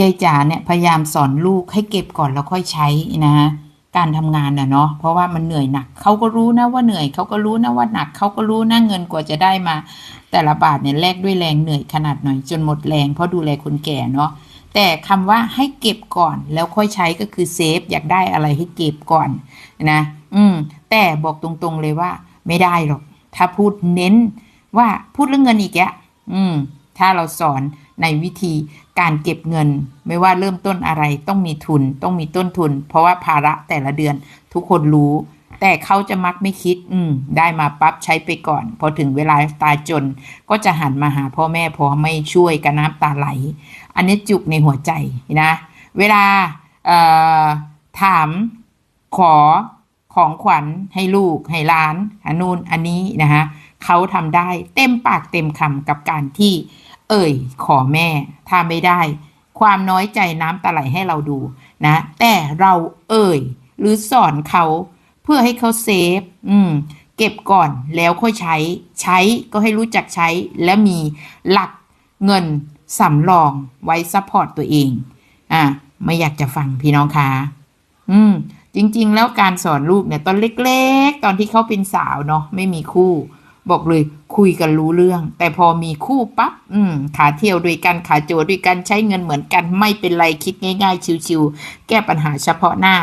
ยายจ๋าเนี่ยพยายามสอนลูกให้เก็บก่อนแล้วค่อยใช้นะการทำงานน่ะเนาะเพราะว่ามันเหนื่อยหนักเขาก็รู้นะว่าเหนื่อยเขาก็รู้นะว่าหนักเขาก็รู้นะเงินกว่าจะได้มา แต่ละบาทเนี่ยแลกด้วยแรงเหนื่อยขนาดหน่อยจนหมดแรงเพราะดูแลคนแก่เนาะแต่คำว่าให้เก็บก่อนแล้วค่อยใช้ก็คือเซฟอยากได้อะไรให้เก็บก่อนนะอืมแต่บอกตรงๆเลยว่า ไม่ได้หรอกถ้าพูดเน้นว่าพูดเรื่องเงินอีกแยะอืมถ้าเราสอน ในวิธีการเก็บเงิน ไม่ว่าเริ่มต้นอะไรต้องมีทุนต้องมีต้นทุน เพราะว่าภาระแต่ละเดือนทุกคนรู้ แต่เขาจะมักไม่คิด อืม ได้มาปั๊บใช้ไปก่อน พอถึงเวลาตายจน ก็จะหันมาหาพ่อแม่พอไม่ช่วยกันน้ำตาไหล อันนี้จุกในหัวใจนะ เวลาถามขอของขวัญให้ลูกให้ล้านอันนู้นอันนี้นะคะเขาทำได้เต็มปากเต็มคำกับการที่ เอ่ยขอแม่ ถ้าไม่ได้ ความน้อยใจน้ำตาไหลให้เราดูนะ แต่เราเอ่ย หรือสอนเขาเพื่อให้เขาเซฟ อืม เก็บก่อนแล้วค่อยใช้ ใช้ก็ให้รู้จักใช้และมีหลักเงินสำรองไว้ซัพพอร์ตตัวเอง อะ ไม่อยากจะฟังพี่น้องคะอืม จริง ๆ แล้วการสอนลูกเนี่ย ตอนเล็ก ๆ ตอนที่เขาเป็นสาวเนาะไม่มีคู่ บอกเลยคุยกันรู้เรื่อง แต่พอมีคู่ปั๊บอืม ขาเที่ยวด้วยกันขาโจด้วยกันใช้เงินเหมือนกันไม่เป็นไรคิดง่าย ๆ ชิวๆแก้ปัญหาเฉพาะหน้า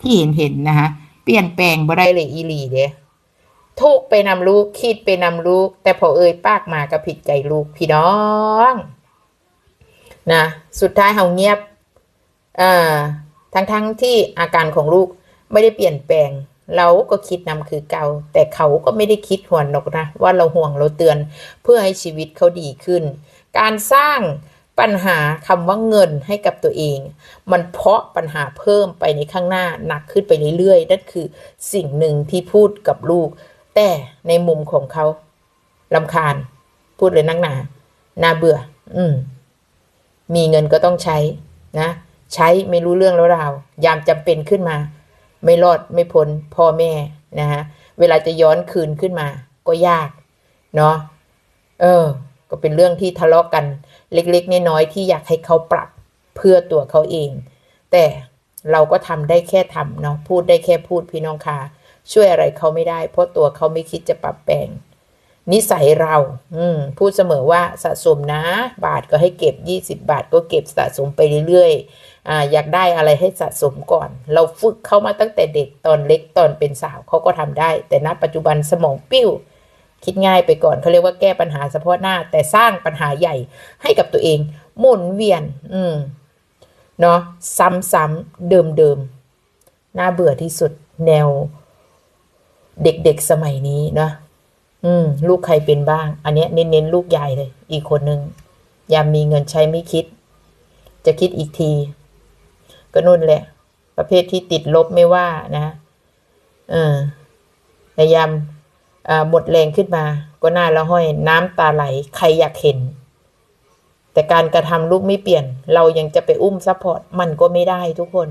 ที่เห็นเห็นๆนะคะเปลี่ยนแปลงบ่ได้เลยอีหลีเด้ทุกไปนำลูกคิดไปนำลูก แต่พอเอ่ยปากมาก็ผิดใจลูกพี่น้องนะสุดท้ายเฮาเงียบอ่าทั้งทั้งๆที่อาการของลูกไม่ได้เปลี่ยนแปลง เราก็คิดนำคือเก่า แต่เขาก็ไม่ได้คิดห่วนหรอกนะ ว่าเราห่วงเราเตือนเพื่อให้ชีวิตเขาดีขึ้น การสร้างปัญหาคำว่าเงินให้กับตัวเอง มันเพาะปัญหาเพิ่มไปในข้างหน้าหนักขึ้นไปเรื่อยๆนั่นคือสิ่งหนึ่งที่พูดกับลูก แต่ในมุมของเขาลำคาญ พูดเลยนักหนาน่าเบื่อ อืม มีเงินก็ต้องใช้นะ ใช้ไม่รู้เรื่องแล้วราวยามจำเป็นขึ้นมา ไม่รอดไม่พ้นพ่อแม่นะฮะเวลาจะย้อนคืนขึ้นมาก็ยากเนาะเออ ก็เป็นเรื่องที่ทะเลาะกันเล็กๆน้อยๆที่อยากให้เขาปรับเพื่อตัวเขาเอง แต่เราก็ทำได้แค่ทำเนาะพูดได้แค่พูดพี่น้องค่ะช่วยอะไรเขาไม่ได้ เพราะตัวเขาไม่คิดจะปรับแปลง นิสัยเรา อืมพูดเสมอว่าสะสมนะ บาทก็ให้เก็บ 20 บาทก็เก็บสะสมไปเรื่อย ออยากได้อะไรให้สะสมก่อน เราฝึกเขามาตั้งแต่เด็กตอนเล็กตอนเป็นสาวเขาก็ทำได้ แต่ณปัจจุบันสมองปิ้ว คิดง่ายไปก่อนเขาเรียกว่าแก้ปัญหาเฉพาะหน้า แต่สร้างปัญหาใหญ่ให้กับตัวเองหมุนเวียน อืมเนาะซ้ำๆเดิมๆน่าเบื่อที่สุดแนว เด็กๆสมัยนี้เนาะอืม ลูกใครเป็นบ้าง อันเนี้ยเน้นๆลูกใหญ่เลย อีกคนนึงยามมีเงินใช้ไม่คิด จะคิดอีกที ก็นุ่นแหละประเภทที่ติดลบไม่ว่านะเออพยายามหมดแรงขึ้นมา ก็หน้าละห้อยน้ำตาไหลใครอยากเห็น แต่การกระทำลูกไม่เปลี่ยน เรายังจะไปอุ้มซัพพอร์ตมันก็ไม่ได้ทุกคน